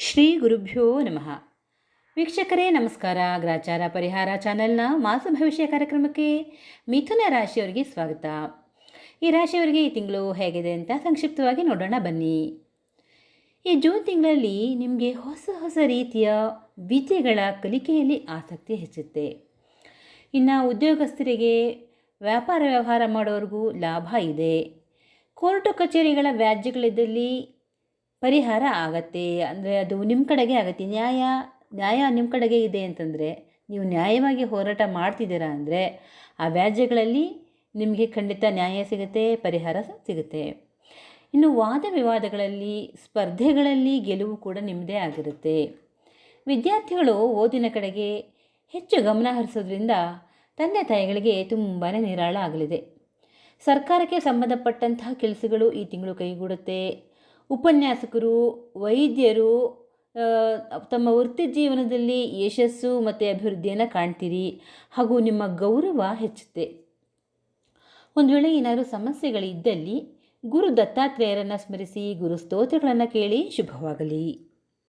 ಶ್ರೀ ಗುರುಭ್ಯೋ ನಮಃ. ವೀಕ್ಷಕರೇ, ನಮಸ್ಕಾರ. ಗ್ರಾಚಾರ ಪರಿಹಾರ ಚಾನೆಲ್ನ ಮಾಸ ಭವಿಷ್ಯ ಕಾರ್ಯಕ್ರಮಕ್ಕೆ ಮಿಥುನ ರಾಶಿಯವರಿಗೆ ಸ್ವಾಗತ. ಈ ರಾಶಿಯವರಿಗೆ ಈ ತಿಂಗಳು ಹೇಗಿದೆ ಅಂತ ಸಂಕ್ಷಿಪ್ತವಾಗಿ ನೋಡೋಣ ಬನ್ನಿ. ಈ ಜೂನ್ ತಿಂಗಳಲ್ಲಿ ನಿಮಗೆ ಹೊಸ ಹೊಸ ರೀತಿಯ ವಿದ್ಯೆಗಳ ಕಲಿಕೆಯಲ್ಲಿ ಆಸಕ್ತಿ ಹೆಚ್ಚುತ್ತೆ. ಇನ್ನು ಉದ್ಯೋಗಸ್ಥರಿಗೆ ವ್ಯಾಪಾರ ವ್ಯವಹಾರ ಮಾಡೋರಿಗೂ ಲಾಭ ಇದೆ. ಕೋರ್ಟು ಕಚೇರಿಗಳ ವ್ಯಾಜ್ಯಗಳಿದ್ದಲ್ಲಿ ಪರಿಹಾರ ಆಗತ್ತೆ. ಅಂದರೆ ಅದು ನಿಮ್ಮ ಕಡೆಗೆ ಆಗತ್ತೆ. ನ್ಯಾಯ ನ್ಯಾಯ ನಿಮ್ಮ ಕಡೆಗೆ ಇದೆ ಅಂತಂದರೆ ನೀವು ನ್ಯಾಯವಾಗಿ ಹೋರಾಟ ಮಾಡ್ತಿದ್ದೀರಾ ಅಂದರೆ ಆ ವ್ಯಾಜ್ಯಗಳಲ್ಲಿ ನಿಮಗೆ ಖಂಡಿತ ನ್ಯಾಯ ಸಿಗುತ್ತೆ, ಪರಿಹಾರ ಸಿಗುತ್ತೆ. ಇನ್ನು ವಾದ ವಿವಾದಗಳಲ್ಲಿ, ಸ್ಪರ್ಧೆಗಳಲ್ಲಿ ಗೆಲುವು ಕೂಡ ನಿಮ್ಮದೇ ಆಗಿರುತ್ತೆ. ವಿದ್ಯಾರ್ಥಿಗಳು ಓದಿನ ಕಡೆಗೆ ಹೆಚ್ಚು ಗಮನ ಹರಿಸೋದ್ರಿಂದ ತಂದೆ ತಾಯಿಗಳಿಗೆ ತುಂಬಾ ನಿರಾಳ ಆಗಲಿದೆ. ಸರ್ಕಾರಕ್ಕೆ ಸಂಬಂಧಪಟ್ಟಂತಹ ಕೆಲಸಗಳು ಈ ತಿಂಗಳು ಕೈಗೂಡುತ್ತೆ. ಉಪನ್ಯಾಸಕರು, ವೈದ್ಯರು ತಮ್ಮ ವೃತ್ತಿ ಜೀವನದಲ್ಲಿ ಯಶಸ್ಸು ಮತ್ತು ಅಭಿವೃದ್ಧಿಯನ್ನು ಕಾಣ್ತೀರಿ ಹಾಗೂ ನಿಮ್ಮ ಗೌರವ ಹೆಚ್ಚುತ್ತೆ. ಒಂದು ವೇಳೆ ಏನಾದರೂ ಸಮಸ್ಯೆಗಳಿದ್ದಲ್ಲಿ ಗುರು ದತ್ತಾತ್ರೇಯರನ್ನು ಸ್ಮರಿಸಿ, ಗುರು ಸ್ತೋತ್ರಗಳನ್ನು ಕೇಳಿ ಶುಭವಾಗಲಿ.